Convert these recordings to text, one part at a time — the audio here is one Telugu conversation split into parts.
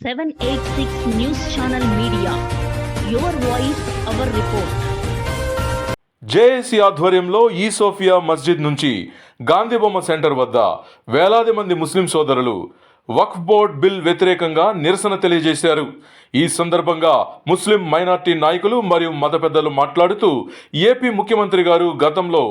786 news channel media your voice our report JAC ఆధ్వర్యంలో ఈసోఫియా మస్జిద్ నుంచి గాంధీ బొమ్మ సెంటర్ వద్ద వేలాది మంది ముస్లిం సోదరులు వక్ఫ్ బోర్డ్ బిల్ వ్యతిరేకంగా నిరసన తెలియజేశారు. ఈ సందర్భంగా ముస్లిం మైనార్టీ నాయకులు మరియు మత పెద్దలు మాట్లాడుతూ ఏపీ ముఖ్యమంత్రి గారు గతంలో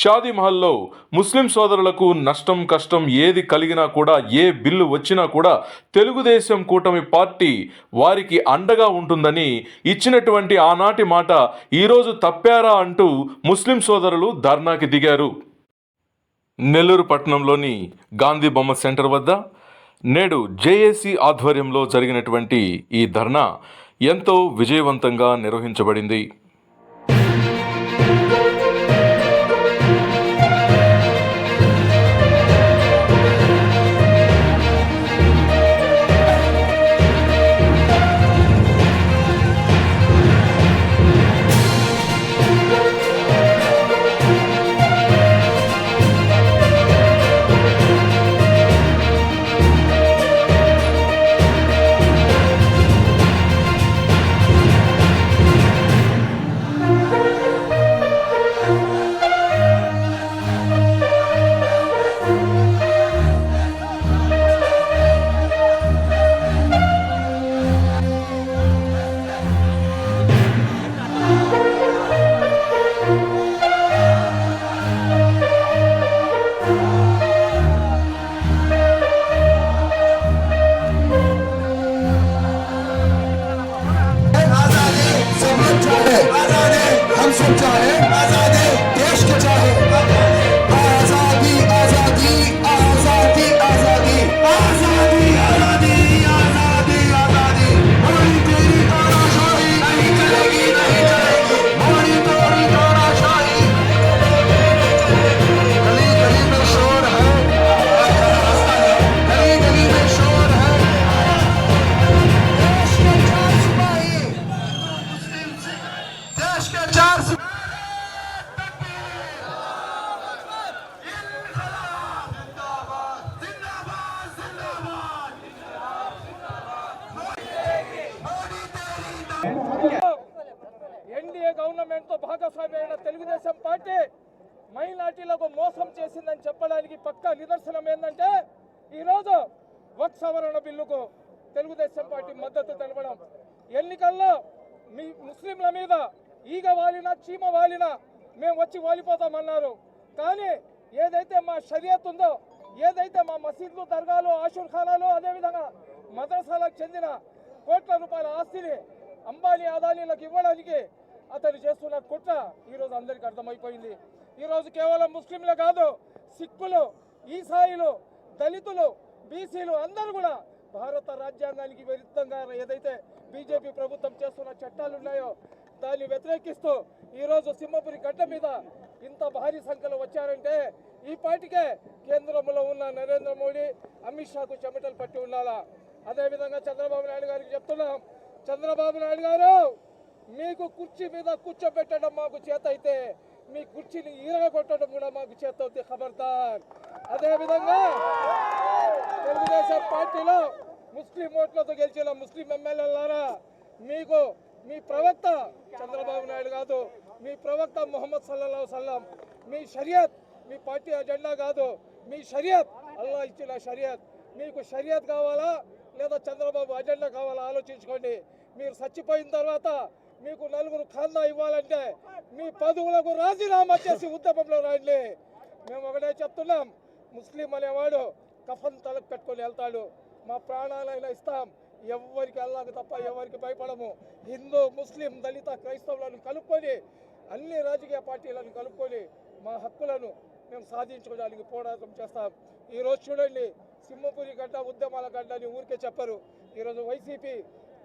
షాదీ మహల్లో ముస్లిం సోదరులకు నష్టం కష్టం ఏది కలిగినా కూడా ఏ బిల్లు వచ్చినా కూడా తెలుగుదేశం కూటమి పార్టీ వారికి అండగా ఉంటుందని ఇచ్చినటువంటి ఆనాటి మాట ఈరోజు తప్పారా అంటూ ముస్లిం సోదరులు ధర్నాకి దిగారు. నెల్లూరు పట్టణంలోని గాంధీ బొమ్మ సెంటర్ వద్ద నేడు జేఏసీ ఆధ్వర్యంలో జరిగినటువంటి ఈ ధర్నా ఎంతో విజయవంతంగా నిర్వహించబడింది. ఎన్డీఏ గవర్నమెంట్తో భాగస్వామి అయిన తెలుగుదేశం పార్టీ మైనార్టీలకు మోసం చేసిందని చెప్పడానికి పక్కా నిదర్శనం ఏంటంటే ఈరోజు వక్ సవరణ బిల్లుకు తెలుగుదేశం పార్టీ మద్దతు తెలపడం. ఎన్నికల్లో మీ ముస్లింల మీద ఈగ వాలినా చీమ వాలినా మేము వచ్చి వాలిపోతామన్నారు. కానీ ఏదైతే మా షరియత్ ఉందో ఏదైతే మా మసీద్లు దర్గాలు ఆషుర్ ఖానాలు అదేవిధంగా మద్రసాలకు చెందిన కోట్ల రూపాయల ఆస్తిని అంబానీ అదానీలకు ఇవ్వడానికి అతను చేస్తున్న కుట్ర ఈరోజు అందరికీ అర్థమైపోయింది. ఈరోజు కేవలం ముస్లింలు కాదు సిక్కులు ఈసాయిలు దళితులు బీసీలు అందరూ కూడా భారత రాజ్యాంగానికి విరుద్ధంగా ఏదైతే బీజేపీ ప్రభుత్వం చేస్తున్న చట్టాలు ఉన్నాయో దాన్ని వ్యతిరేకిస్తూ ఈరోజు సింహపురి గడ్డ మీద ఇంత భారీ సంఖ్యలో వచ్చారంటే ఈ పాటికే కేంద్రంలో ఉన్న నరేంద్ర మోడీ అమిత్ షాకు చెమటలు పట్టి ఉండాలా? అదేవిధంగా చంద్రబాబు నాయుడు గారికి చెప్తున్నాం చంద్రబాబు నాయుడు గారు మీకు కుర్చీ మీద కూర్చోబెట్టడం మాకు చేత అయితే మీ కుర్చీని ఈరగొట్టడం కూడా మాకు చేత అవుతుంది ఖబర్దార్. అదేవిధంగా తెలుగుదేశం పార్టీలో ముస్లిం ఓట్లతో గెలిచిన ముస్లిం ఎమ్మెల్యేలారా మీకు మీ ప్రవక్త చంద్రబాబు నాయుడు కాదు మీ ప్రవక్త మొహమ్మద్ సల్లా సల్లం మీ షరియత్ మీ పార్టీ అజెండా కాదు మీ షరియత్ అల్లా ఇచ్చిన షరియత్ మీకు షరియత్ కావాలా? లేదా చంద్రబాబు అజెండా కావాలో ఆలోచించుకోండి. మీరు చచ్చిపోయిన తర్వాత మీకు నలుగురు ఖాందా ఇవ్వాలంటే మీ పదవులకు రాజీనామా చేసి ఉద్యమంలో రాయండి. మేము ఒకటే చెప్తున్నాం ముస్లిం అనేవాడు కఫన్ తలకు కట్టుకొని వెళ్తాడు. మా ప్రాణాలైనా ఇస్తాం. ఎవరికి వెళ్ళాక తప్ప ఎవరికి భయపడము. హిందూ ముస్లిం దళిత క్రైస్తవులను కలుపుకొని అన్ని రాజకీయ పార్టీలను కలుపుకొని మా హక్కులను మేము సాధించుకోవడానికి పోరాటం చేస్తాం. ఈరోజు చూడండి సింహపురి గడ్డ ఉద్యమాల గడ్డ అని ఊరికే చెప్పరు. ఈరోజు YCP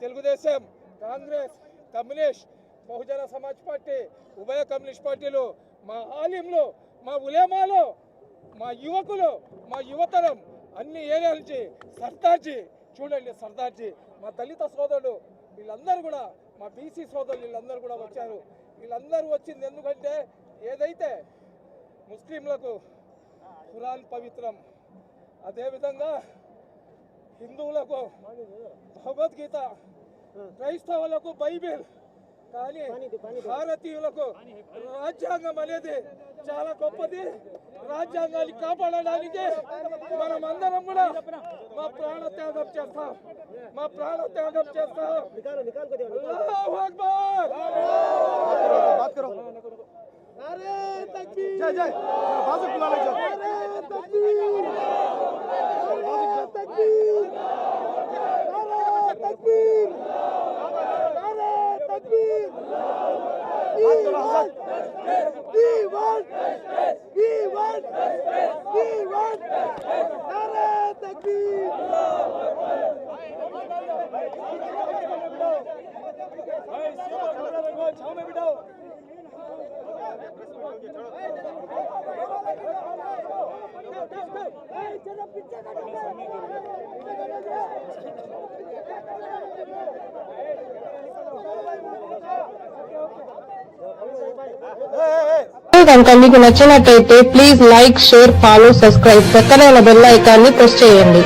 Telugu Desam Congress Communist Bahujan Samaj party ఉభయ కమ్యూనిస్ట్ పార్టీలు మా ఆలింలు మా ఉలేమాలు మా యువకులు మా యువతరం అన్ని ఏరియా నుంచి సర్దార్జీ చూడండి సర్దార్జీ మా దళిత సోదరుడు వీళ్ళందరూ కూడా మా బీసీ సోదరులు వీళ్ళందరూ కూడా వచ్చారు. వీళ్ళందరూ వచ్చింది ఎందుకంటే ఏదైతే ముస్లింలకు ఖురాన్ పవిత్రం అదేవిధంగా హిందువులకు భగవద్గీత క్రైస్తవులకు బైబిల్ కానీ భారతీయులకు రాజ్యాంగం అనేది చాలా గొప్పది. రాజ్యాంగాన్ని కాపాడడానికి మనం అందరం కూడా మా ప్రాణ త్యాగం చేస్తాం. మా ప్రాణ త్యాగం చేస్తాం అరే తక్బీర్! జై జై. బాజు కులాలే జై. అరే తక్బీర్! Hey! కనుక మీకు నచ్చినట్లయితే please like share follow subscribe పక్కన బెల్ ఐకాన్ని ప్రెస్ చేయండి.